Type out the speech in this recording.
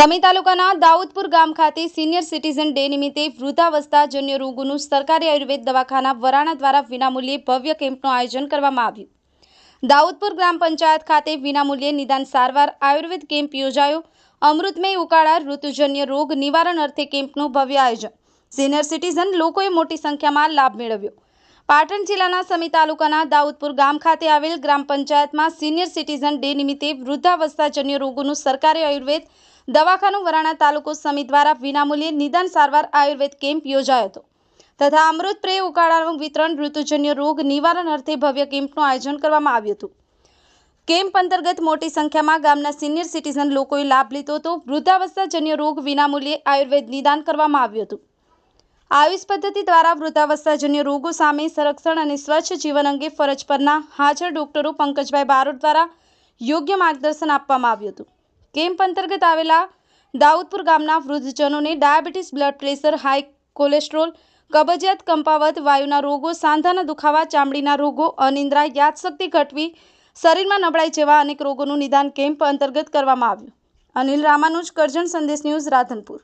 સમી તાલુકાના દાઉદપુર ગામ ખાતે સિનિયર સિટીઝન ડે નિમિત્તે વૃદ્ધાવસ્થાજન્ય રોગોનું સરકારી આયુર્વેદ દવાખાના વરાણા દ્વારા વિનામૂલ્યે ભવ્ય કેમ્પનું આયોજન કરવામાં આવ્યું. દાઉદપુર ગ્રામ પંચાયત ખાતે વિનામૂલ્યે નિદાન સારવાર આયુર્વેદ કેમ્પ યોજાયો. અમૃતમય ઉકાળા, ઋતુજન્ય રોગ નિવારણ અર્થે કેમ્પનું ભવ્ય આયોજન. સિનિયર સિટીઝન લોકોએ મોટી સંખ્યામાં લાભ મેળવ્યો. પાટણ જિલ્લાના સમી તાલુકાના દાઉદપુર ગામ ખાતે આવેલ ગ્રામ પંચાયતમાં સિનિયર સિટીઝન ડે નિમિત્તે વૃદ્ધાવસ્થાજન્ય રોગોનું સરકારી આયુર્વેદ દવાખાનું વરાણા તાલુકો સમિતિ દ્વારા વિનામૂલ્યે નિદાન સારવાર આયુર્વેદ કેમ્પ યોજાયો હતો. તથા અમૃત પ્રેય ઉકાળાનું વિતરણ ઋતુજન્ય રોગ નિવારણ અર્થે ભવ્ય કેમ્પનું આયોજન કરવામાં આવ્યું હતું. કેમ્પ અંતર્ગત મોટી સંખ્યામાં ગામના સિનિયર સિટીઝન લોકોએ લાભ લીધો હતો. વૃદ્ધાવસ્થાજન્ય રોગ વિનામૂલ્યે આયુર્વેદ નિદાન કરવામાં આવ્યું હતું. આયુષ પદ્ધતિ દ્વારા વૃદ્ધાવસ્થાજન્ય રોગો સામે સંરક્ષણ અને સ્વચ્છ જીવન અંગે ફરજ પરના હાજર ડોક્ટરો પંકજભાઈ બારોટ દ્વારા યોગ્ય માર્ગદર્શન આપવામાં આવ્યું હતું. કેમ્પ અંતર્ગત આવેલા દાઉદપુર ગામના વૃદ્ધજનોને diabetes blood pressure, high cholesterol, કબજિયાત કંપાવત, વાયુના રોગો, સાંધાના દુખાવા, ચામડીના રોગો, અનિંદ્રા, યાદશક્તિ ઘટવી, શરીરમાં નબળાઈ જેવા અનેક રોગોનું નિદાન કેમ્પ અંતર્ગત કરવામાં આવ્યું. અનિલ રામાનુજ, કરજણ સંદેશ ન્યૂઝ રાધનપુર.